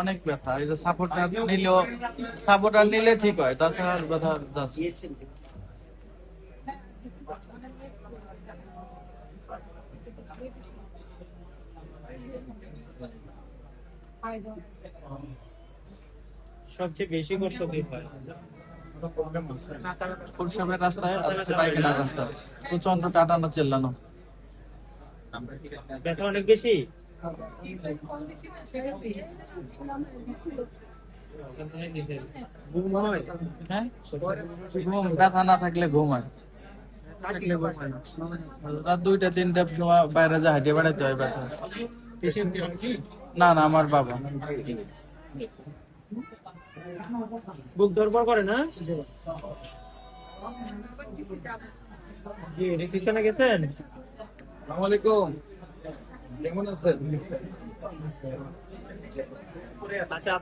অনেক ব্যথা এটা সাপোর্টার নিলেও সাপোর্টার নিলে ঠিক হয় তাছাড়া ব্যথা সবচেয়ে বেশি কষ্ট কি হয়? রাস্তায় আর হচ্ছে পায়খানার রাস্তা প্রচণ্ড টাটানো চেল্লানো। ব্যথা অনেক বেশি? না দুইটা তিনটার সময় বাইরে যা হাঁটিয়ে বেড়াইতে হয় ব্যথা না না আমার বাবা বুক ধরপড় করে না জি রিসিপশনে গেছেন 阳光能吃人的东西不能吃的东西不能吃的